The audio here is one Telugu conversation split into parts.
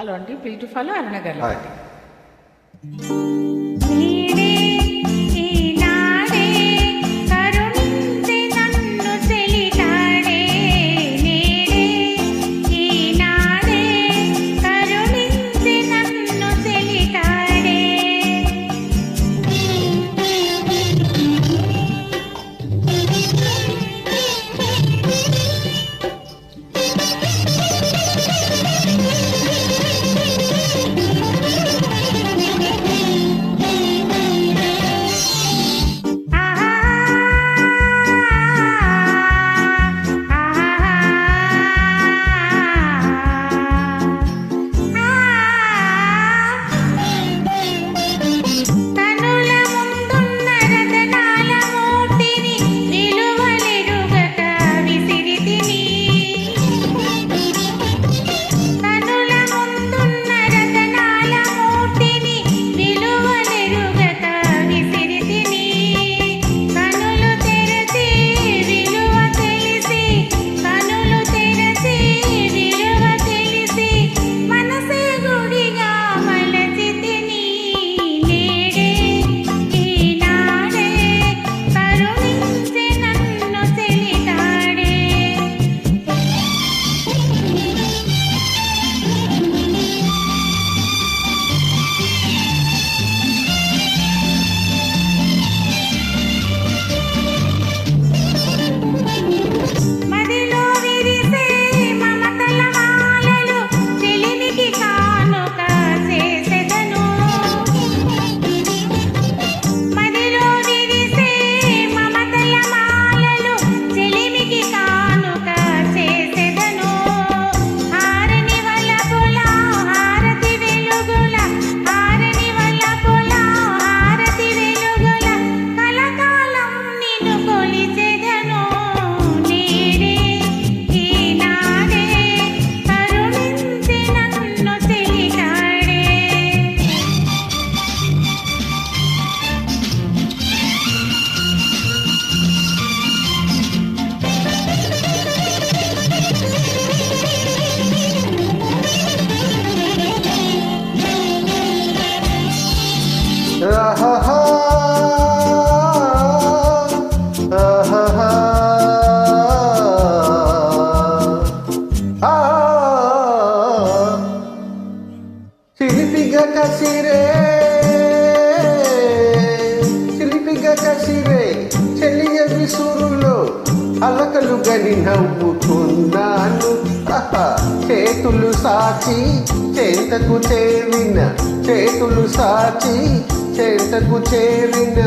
హలో అండి పిల్ టు ఫాలో అరుణగర్ ಶಿಲ್ಪಿಗ ಕಸಿರೆ ಶಿಲ್ಪಿಗ ಕಸಿರೆ చెలియ విసురులో అలకలు గని నవ్వుకున్నాను. చేతులు సాచి చేతకు చేరిన చేతులు సాచి చేతకు చేరిన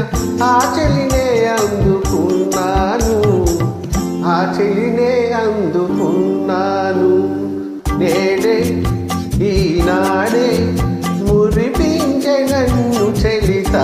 ఆ చెలినే అందుకున్నాను. ఆ చెలినే అందుకున్నాను. నేడే ఈనాడే కురిపించే నన్ను చలితా